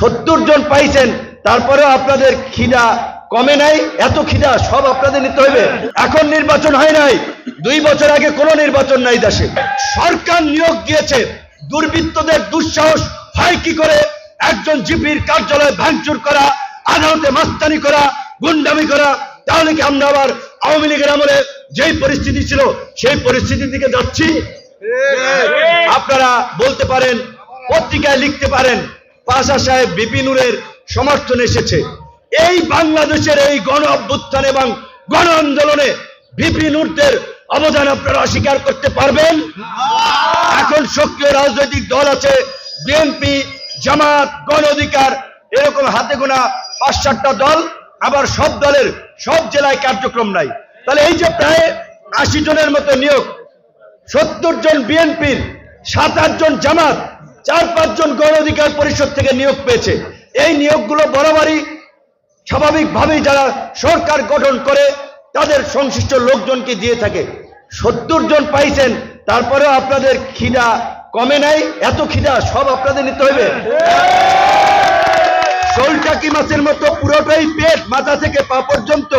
সত্তর জন পাইছেন, তারপরেও আপনাদের খিদা কমে নাই, এত খিদা সব আপনাদের নিতে হবে। এখন নির্বাচন হয় নাই, দুই বছর আগে কোনো নির্বাচন নাই দেশে। সরকার নিয়োগ দিয়েছে, দুর্বৃত্তদের দুঃসাহস হয় কি করে? একজন জিপির কার্যালয় ভাঙচুর করা, আদালতে মাস্তানি করা, গুন্ডামি করা, তাহলে কি আমরা আবার আওয়ামী লীগের আমলে যেই পরিস্থিতি ছিল, সেই পরিস্থিতির দিকে যাচ্ছি? আপনারা বলতে পারেন, পত্রিকায় লিখতে পারেন পাশা সাহেব বিপিনুরের সমর্থন এসেছে। এই বাংলাদেশের এই গণ অভ্যুত্থান এবং গণ আন্দোলনে বিপিনুরদের অবদান আপনারা অস্বীকার করতে পারবেন। এখন সক্রিয় রাজনৈতিক দল আছে, বিএনপি, জামাত, গণ অধিকার, এরকম হাতে গোনা পাঁচ সাতটা দল, আবার সব দলের সব জেলায় কার্যক্রম নাই। তাহলে এই যে প্রায় আশি জনের মতো নিয়োগ, সত্তর জন বিএনপির, সাত আট জন জামাত চার, পাঁচজন গণ অধিকার পরিষদ থেকে নিয়োগ পেয়েছে। এই নিয়োগগুলো বরাবরই স্বাভাবিকভাবেই যারা সরকার গঠন করে, তাদের সংশ্লিষ্ট লোকজনকে দিয়ে থাকে। সত্তর জন পাইছেন, তারপরেও আপনাদের খিদা কমে নাই। এত খিদা, সব আপনাদের নিতে হবে। শোলটাকি মাছের মতো পুরোটাই পেট মাথা থেকে পা পর্যন্ত।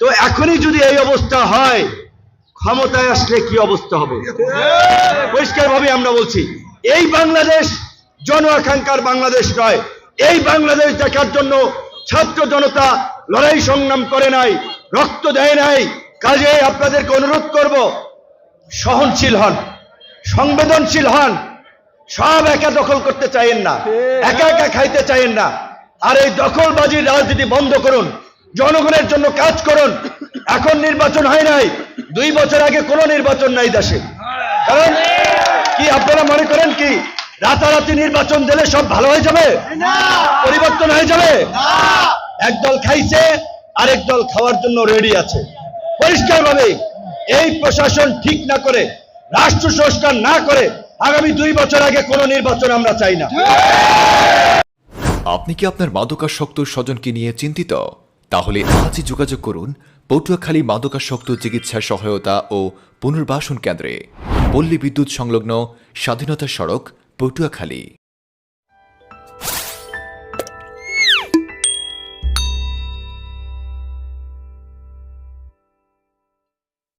তো এখনই যদি এই অবস্থা হয়, ক্ষমতায় আসলে কি অবস্থা হবে? পরিষ্কার ভাবে আমরা বলছি। এই বাংলাদেশ জন আকাঙ্ক্ষার বাংলাদেশ নয়। এই বাংলাদেশ দেখার জন্য ছাত্র জনতা লড়াই সংগ্রাম করে নাই, রক্ত দেয় নাই। কাজে আপনাদেরকে অনুরোধ করব, সহনশীল হন, সংবেদনশীল হন। সব একা দখল করতে চাইেন না, একা একা খাইতে চাইেন না। আর এই দখলবাজির রাজনীতি বন্ধ করুন, জনগণের জন্য কাজ করুন। এখন নির্বাচন হয় নাই, দুই বছর আগে কোনো নির্বাচন নাই দেশে। কারণ কি আপনারা মনে করেন কি? রাতারাতি নির্বাচন দিলে সব ভালো হয়ে যাবে? পরিবর্তন হয়ে যাবে? একদল খাইছে আরেক দল খাওয়ার জন্য রেডি আছে। পরিষ্কারভাবে এই প্রশাসন ঠিক না করে রাষ্ট্র সংস্কার না করে আগামী দুই বছর আগে কোনো নির্বাচন আমরা চাই না। আপনি কি আপনার মাদকাসক্ত স্বজনকে নিয়ে চিন্তিত? তাহলে আজই যোগাযোগ করুন পটুয়াখালী মাদকাসক্ত চিকিৎসা সহায়তা ও পুনর্বাসন কেন্দ্রে। পল্লী বিদ্যুৎ সংলগ্ন স্বাধীনতা সড়ক পটুয়াখালী।